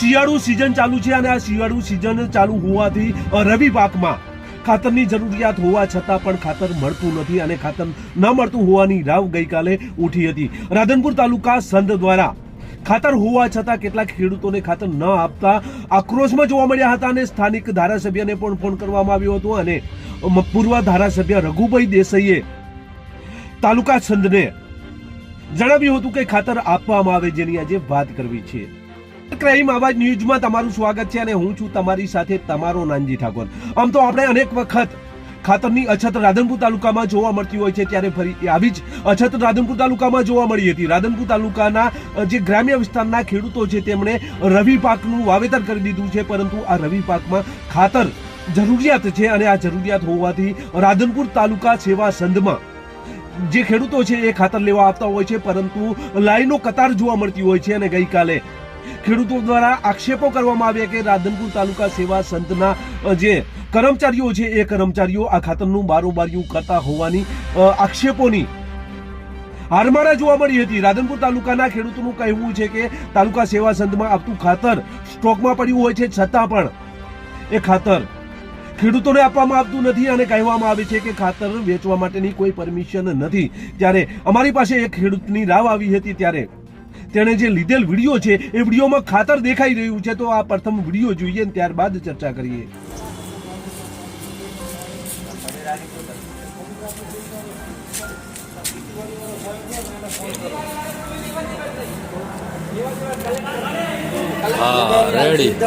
શિયાળુ સિઝન ચાલુ છે અને આ શિયાળુ સિઝન ચાલુ હોવાથી રવિ પાકમાં ખાતરની જરૂરિયાત હોવા છતાં પણ ખાતર મળતું નથી અને ખાતર ન મળતું હોવાની રાવ ગઈકાલે ઉઠી હતી. રાધનપુર તાલુકા સંઘ દ્વારા ખાતર હોવા છતાં કેટલાક ખેડૂતોને ખાતર ન આપતા આક્રોશમાં જોવા મળ્યા હતા અને સ્થાનિક ધારાસભ્યને પણ ફોન કરવામાં આવ્યો હતો અને પૂર્વ ધારાસભ્ય રઘુભાઈ દેસાઈએ તાલુકા સંઘને જણાવ્યું હતું કે ખાતર આપવામાં આવે જેની આજે વાત કરવી છે. ક્રાઇમ આવાજ ન્યૂઝમાં તમારું સ્વાગત છે અને હું છું તમારી સાથે તમારો નાનજી ઠાકોર. આમ તો આપણે અનેક વખત ખાતરની અછત રાધનપુર તાલુકામાં જોવા મળતી હોય છે, ત્યારે ફરી આવી જ અછત રાધનપુર તાલુકામાં જોવા મળી હતી. રાધનપુર તાલુકાના જે ગ્રામ્ય વિસ્તારના ખેડૂતો છે, તેમણે રવિ પાકનું વાવેતર કરી દીધું છે, પરંતુ આ રવિ પાકમાં ખાતર જરૂરિયાત છે અને આ જરૂરિયાત હોવાથી રાધનપુર તાલુકા સેવા સંઘમાં જે ખેડૂતો છે એ ખાતર લેવા આવતા હોય છે, પરંતુ લાઈનો કતાર જોવા મળતી હોય છે અને ગઈકાલે ખેડૂતો દ્વારા આક્ષેપો કરવામાં આવ્યા કે રાધનપુર તાલુકા સેવા સંતના જે કર્મચારીઓ છે, એ કર્મચારીઓ આ ખાતરનું બારોબારીયું કરતા હોવાની આક્ષેપોની હારમાળા જોવા મળી હતી. રાધનપુર તાલુકાના ખેડૂતોનું કહેવું છે કે તાલુકા સેવા સંતમાં આપતું ખાતર સ્ટોકમાં પડ્યું હોય છે, છતાં પણ એ ખાતર ખેડૂતોને આપવામાં આવતું નથી અને કહેવામાં આવે છે કે ખાતર વેચવા માટેની કોઈ પરમિશન નથી. ત્યારે અમારી પાસે એક ખેડૂતની રાવ આવી હતી ત્યારે તેણે જે લીધેલ વીડિયો છે એ વિડીયોમાં ખાતર દેખાઈ રહ્યું છે. તો આ પ્રથમ વીડિયો જોઈએ ને ત્યારબાદ ચર્ચા કરીએ. હા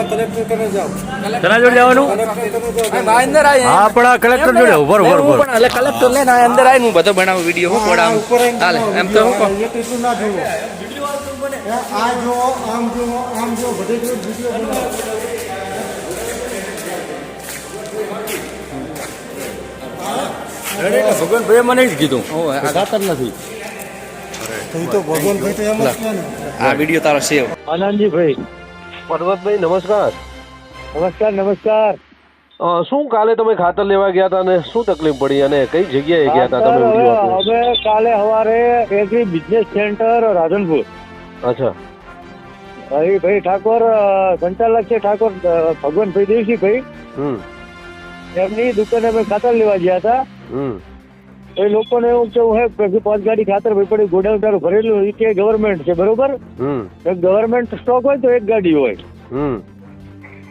કલેક્ટર જોડે જવાનું? અંદર હા કલેક્ટર જોડે ઉભર ઉભર ઉભર એટલે કલેક્ટર લઈને અંદર આવીને હું બધો બનાવું વીડિયો હું પડાવું હાલે એમ તો હું આ જો આમ જો આમ જો બધે જો વીડિયો બનાવો ભાઈ મને જ કીધું. ખાતર નથી. તો ઈ તો ભગવાન ભાઈ તો એમ જ કહે ને. આ વીડિયો તારો સેવ. આનંદજીભાઈ. પર્વતભાઈ નમસ્કાર. નમસ્કાર નમસ્કાર. શું કાલે તમે ખાતર લેવા ગયા હતા અને શું તકલીફ પડી અને કઈ જગ્યાએ ગયા હતા તમે અમે હવે કાલે સવારે એગ્રી બિઝનેસ સેન્ટર રાધનપુર. અચ્છા. હરિભાઈ ઠાકોર સંચાલક છે ઠાકોર અ, ભગવાનભાઈ દેવસીભાઈ એમની દુકાને અમે ખાતર લેવા ગયા હતા. એ લોકોને એવું કેવું હે કે પાંચ ગાડી ખાતર ભાઈ પડી ગોડાઉન તારું ભરેલું એ કે ગવર્મેન્ટ છે બરોબર? ગવર્મેન્ટ સ્ટોક હોય તો એક ગાડી હોય.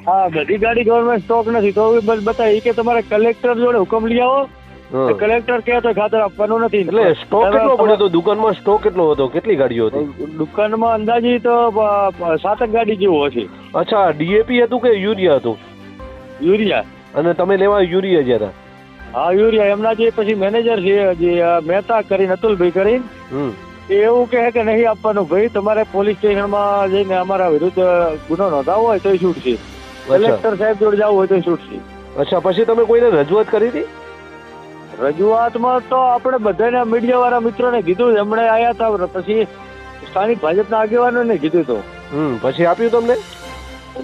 હા બધી ગાડી ગવર્મેન્ટ સ્ટોક નથી તો બતાવી કે તમારે કલેક્ટર જોડે હુકમ લઈ આવો. કલેક્ટર કે તો ખાતર આપવાનું નથી. એટલે સ્ટોક કેટલો પડ્યો હતો દુકાનમાં સ્ટોક કેટલો હતો? કેટલી ગાડીઓ હતી? દુકાનમાં અંદાજી તો સાતક ગાડી જેવું હશે. અચ્છા ડીએપી હતું કે યુરિયા હતું? યુરિયા. અને તમે લેવા યુરિયા ગયા હા યુરિયા. એમના જે પછી મેનેજર છે જે મહેતા કરીને અતુલભાઈ કરીને એવું કહે કે નહીં આપવાનું ભાઈ તમારે પોલીસ સ્ટેશનમાં જઈને અમારા વિરુદ્ધ ગુનો નોંધાવો હોય તો છૂટશે. કલેક્ટર સાહેબ જોડે જવું હોય તો છૂટશે. અચ્છા પછી તમે કોઈને રજૂઆત કરી હતી? રજૂઆતમાં તો આપણે બધાને મીડિયા વાળા મિત્રોને કીધું એમણે આયા હતા પછી સ્થાનિક ભાજપના આગેવાનોને કીધું તો. હમ પછી આપ્યું તમને?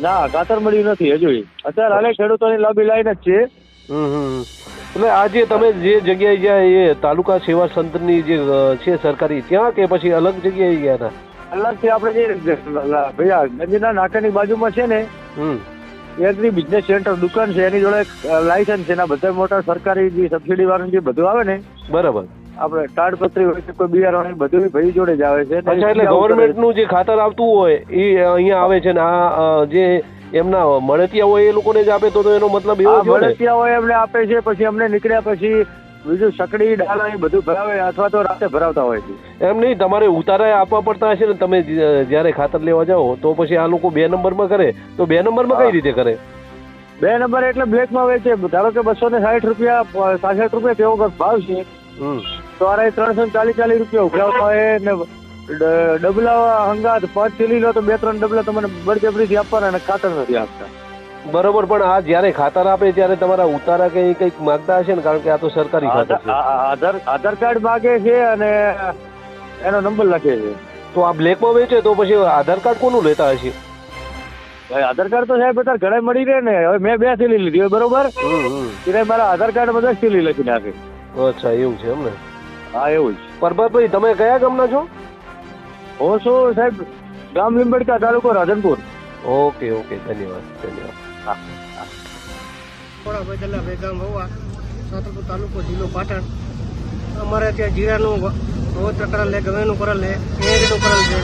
ના કાતર મળ્યું નથી હજુ. અત્યારે હાલે ખેડૂતોની લાભી લાઈન જ છે. હમ હમ. એટલે આજે તમે જે જગ્યાએ ગયા એ તાલુકા સેવા સંતની જે છે સરકારી ત્યાં કે પછી અલગ જગ્યાએ ગયા હતા? અલગથી આપણે જે ભૈયા ગંજના નાકાની બાજુમાં છે ને હમ બિઝનેસ સેન્ટર દુકાન છે એની જોડે લાયસન્સ છે એના બધા મોટા સરકારી જે સબસિડી વાળું જે બધું આવે ને બરાબર. આપણે તાડપત્રી હોય કે કોઈ બિયારણ હોય બધું ભાઈ જોડે જ આવે છે અચ્છા એટલે ગવર્મેન્ટનું જે ખાતર આવતું હોય એ અહીંયા આવે છે ને આ જે એમના મળતિયા હોય એ લોકોને જ આપે તો એનો મતલબ એવો મળતિયા હોય એમને આપે છે પછી અમને નીકળ્યા પછી બીજું સકડી ડાલા એ બધું ભરાવે અથવા તો રાતે ભરાવતા હોય છે. એમ નહીં તમારે ઉતારા આપવા પડતા હશે ને તમે જ્યારે ખાતર લેવા જાઓ તો પછી આ લોકો બે નંબરમાં કરે. તો બે નંબરમાં કઈ રીતે કરે? બે નંબર એટલે બ્લેકમાં વેચે. ધારો કે બસો ને સાઠ રૂપિયા સાસઠ રૂપિયા તેવો ભાવ છે હમ. તો આરે ત્રણસો ને ચાલીસ ચાલીસ રૂપિયા ઉઘરાવતા હોય ને ડબલા હંગાત પાંચ થેલી લો તો બે ત્રણ ડબલા તમને બળજબરીથી આપવાના અને ખાતર નથી આપતા. બરોબર પણ આ જ્યારે ખાતર આપે ત્યારે તમારા ઉતારા કે ઈ કંઈક માંગતા હશે ને? કારણ કે આ તો સરકારી ખાતર છે. આધાર આધાર કાર્ડ માગે છે અને એનો નંબર લખે છે. તો આ બ્લેકમાં વેચે તો પછી આધાર કાર્ડ કોનું લેતા હશે? ભાઈ આધાર કાર્ડ તો સાહેબ અત્યારે ઘરે મળી રહે ને. હવે મેં બે થેલી લીધી હોય બરોબર? હમ હમ. એટલે મારા આધાર કાર્ડ બધા થેલી લખી નાખે. અચ્છા એવું છે એમ ને? હા એવું જ. પરબતભાઈ તમે કયા ગામના છો? હું શું સાહેબ ગામ લીંબડકા તાલુકો રાધનપુર. ઓકે ઓકે ધન્યવાદ ધન્યવાદ. થોડા બદલા ભેગામ હોવા સાતરપુર તાલુકો જિલ્લો પાટણ. અમારે ત્યાં જીરાનું વાવેતર કરેલ છે ગવેનું કરેલ છે કેરીનું કરેલ છે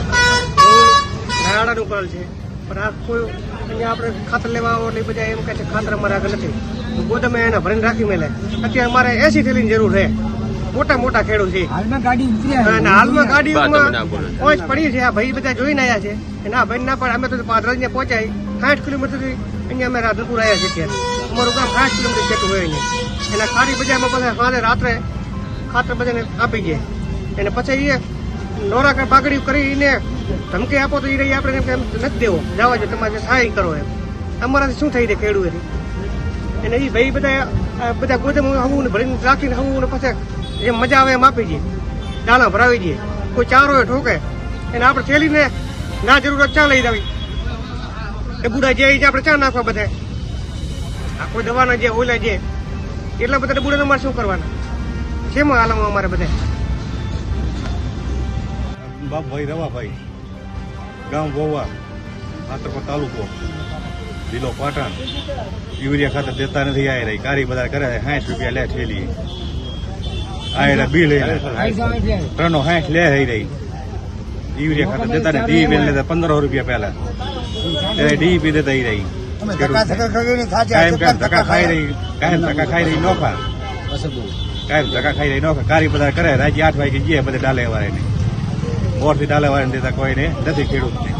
રાયાડાનું કરેલ છે. પણ આ કોઈ અહીંયા આપણે ખાતર લેવા આવો એટલે બધા એમ કહે છે ખાતર અમારે આગળ નથી. ગોદમે એને ભરીને રાખી મેલે. અત્યારે અમારે એસી થેલીની જરૂર છે. મોટા મોટા ખેડૂત છે. હાલમાં ગાડી હાલમાં ગાડીઓમાં પહોંચ પડી છે. આ ભાઈ બધા જોઈને આવ્યા છે. ના ભાઈ ના પણ અમે તો પાદરાજને પહોંચાય. સાઠ કિલોમીટરથી અહીંયા અમે રાધનપુર આવ્યા છીએ ત્યારે અમારું ગામ સાઠ કિલોમીટર જેટલું હોય નહીં એના ખારી બજારમાં બધા સાંજે રાત્રે ખાતર બધાને આપી જાય એને પછી એ નોરા પાઘડી કરીને ધમકી આપો તો એ રહી આપણે એમ નથી દેવો. જવા જો તમારે સહાય કરો એમ. અમારાથી શું થઈ જાય ખેડૂત એને એ ભાઈ બધા બધા ગોદમ હવું ને ભરીને રાખીને હવું ને પછી જેમ મજા આવે એમ આપી દઈએ દાણા ભરાવી દઈએ કોઈ ચારો ઠોકે. એને આપણે થેલીને ના જરૂરત ચા લઈ જવી? એ બુડા જે આપણે ચા નાખવા બધા? આ કોઈ દવાના જે ઓલા જે, એટલા બધા બુડા અમારે શું કરવાના? શેમાં હાલમ અમારે બધા? બાપભાઈ રવાભાઈ ગામ વોવા આતરપર તાલુકો, જિલ્લો પાટણ. યુરિયા ખાતર દેતા નથી આવી રહી, કારી બધા કરે છે, સાઠ રૂપિયા લે થેલી આ બિલ ત્રણો સાઠ લે રહી રહી. યુરિયા ખાતર દેતા નથી પંદરસો રૂપિયા પહેલા. ડીપી દેતા ઈ રહી અમે ધક્કા ધક્કા કરીને થાચ્યા કાયમ કાયમ ધક્કા ખાઈ રહી કાયમ ધક્કા ખાઈ રહી નોખા કાયમ ધક્કા ખાઈ રહી નોખા કારી બધા કરે રાજી આઠ વાગે જઈએ બધે ડાલે વાળે ને બોરથી ડાલે વાળે દેતા કોઈને નથી ખેડૂતને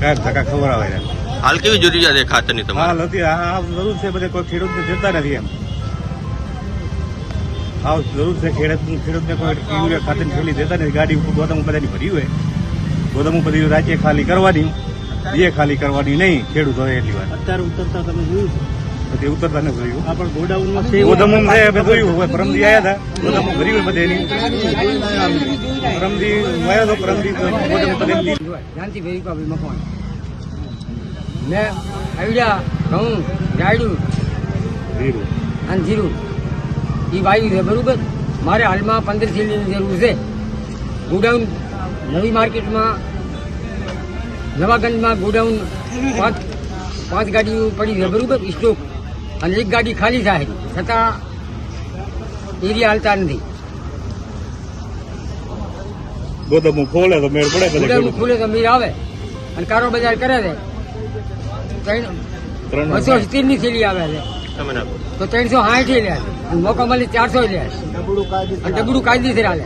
કાયમ ધક્કા ખવડાવે છે હાલ કેવી જરૂરિયાત છે ખાતરની તમારે હાલ હતી આ આ જરૂર છે બધે કોઈ ખેડૂતને દેતા નથી એમ હા જરૂર છે ખેડૂત ખેડૂતને કોઈ યુરિયા ખાતરની થેલી દેતા નથી ગાડી ઉપર ગોદામ બધાની ભરી હોય ગોદામ બધી રાજ્ય ખાલી કરવાની એ ખાલી કરવાની નહીં ખેડૂત હોય એટલી વાર અત્યારે ઉતરતા તમે જોયું પછી ઉતરતા નથી જોયું. આ પણ ગોડાઉનમાં ગોદામ છે અમે જોયું હોય પરમદી આવ્યા હતા. ગોદામ ભરી હોય બધે પરમદી આવ્યો તો પરમદી ગોદામ બધે શાંતિભાઈ ભાઈ મકવાણ. મેં આઈડિયા ઘઉં રાયડું અને જીરું. એ વાયુ છે બરોબર? મારે હાલમાં પંદર થેલીની જરૂર છે. ગોડાઉન નવી માર્કેટમાં નવાગંજમાં ગોડાઉન પાંચ પાંચ ગાડીઓ પડી છે. બરોબર? સ્ટોક. અને એક ગાડી ખાલી થાય. છતાં એરિયા હાલતા નથી. ગોદામ ખોલે તો મેળ પડે બધે ગોડાઉન તો મીર આવે. અને કારો બજાર કરે છે. બસો સિત્તેર સિત્તેરની થેલી આવે છે. તો ત્રણસો સાઠ લે છે. મોકો મળી ચારસો લે અને ડબડું કાયદેસર હાલે.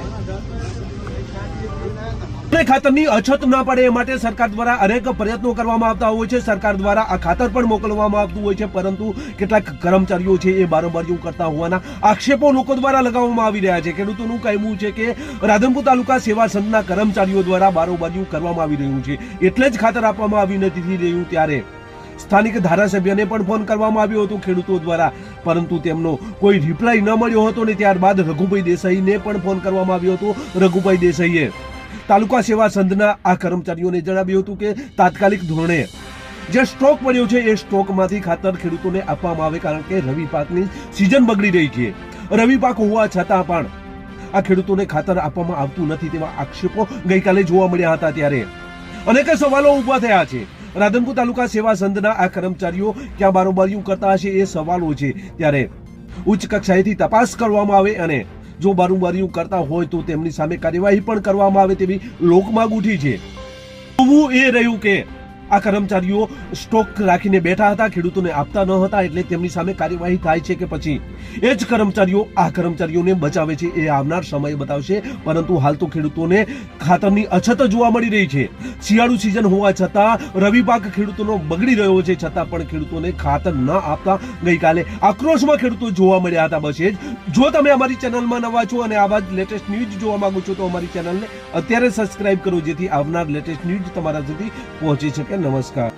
અને ખાતરની અછત ના પડે એ માટે સરકાર દ્વારા અનેક પ્રયત્નો કરવામાં આવતા હોય છે. સરકાર દ્વારા આ ખાતર પણ મોકલવામાં આવતું હોય છે, પરંતુ કેટલાક કર્મચારીઓ છે એ બારોબારીઓ કરતા હોવાના આક્ષેપો લોકો દ્વારા લગાવવામાં આવી રહ્યા છે. ખેડૂતોનું કહેવું છે કે રાધનપુર તાલુકા સેવા સંઘના કર્મચારીઓ દ્વારા બારોબારીઓ કરવામાં આવી રહ્યું છે. એટલે જ ખાતર આપવામાં આવી નથી રહ્યું ત્યારે સ્થાનિક ધારાસભ્યને પણ ફોન કરવામાં આવ્યો હતો ખેડૂતો દ્વારા, પરંતુ તેમનો કોઈ રિપ્લાય ન મળ્યો હતો ને ત્યારબાદ રઘુભાઈ દેસાઈને પણ ફોન કરવામાં આવ્યો હતો. રઘુભાઈ દેસાઈએ તાલુકા સેવા સંઘના આ કર્મચારીઓને જણાવ્યું હતું કે તાત્કાલિક ધોરણે જે સ્ટોક મળ્યો છે એ સ્ટોકમાંથી ખાતર ખેડૂતોને આપવામાં આવે કારણ કે રવિ પાકની સિઝન બગડી રહી છે. રવિ પાક હોવા છતાં પણ આ ખેડૂતોને ખાતર આપવામાં આવતું નથી તેવા આક્ષેપો ગઈકાલે જોવા મળ્યા હતા ત્યારે. અનેક સવાલો ઊભા થયા છે. રાધનપુર તાલુકા સેવા સંઘના આ કર્મચારીઓ ક્યાં બારોબારીઓ કરતા હશે એ સવાલો છે. ત્યારે ઉચ્ચ કક્ષાએથી તપાસ કરવામાં આવે અને જો બારુંબારીઓ કરતા હોય તો તેમની સામે કાર્યવાહી પણ કરવામાં આવે તેવી લોકમાંગ ઉઠી છે. એવું એ રહ્યું કે આ કર્મચારીઓ સ્ટોક રાખીને બેઠા હતા, ખેડૂતોને આપતા ન હતા, એટલે તેમની સામે કાર્યવાહી થાય છે કે પછી? એ જ કર્મચારીઓ, આ કર્મચારીઓને બચાવે છે એ આવનાર સમય બતાવશે, પરંતુ હાલ તો ખેડૂતોને ખાતરની અછત જોવા મળી રહી છે. શિયાળુ સિઝન હોવા છતાં, રવિ પાક ખેડૂતોનો બગડી રહ્યો છે, છતાં પણ ખેડૂતોને ખાતર ન આપતા ગઈકાલે આક્રોશમાં ખેડૂતો જોવા મળ્યા હતા, બસ જ. જો તમે અમારી ચેનલમાં નવા છો અને આવા જ લેટેસ્ટ ન્યૂઝ જોવા માંગો છો, તો અમારી ચેનલને અત્યારે સબસ્ક્રાઇબ કરો, જેથી આવનાર લેટેસ્ટ ન્યૂઝ તમારા સુધી પહોંચી શકે. નમસ્કાર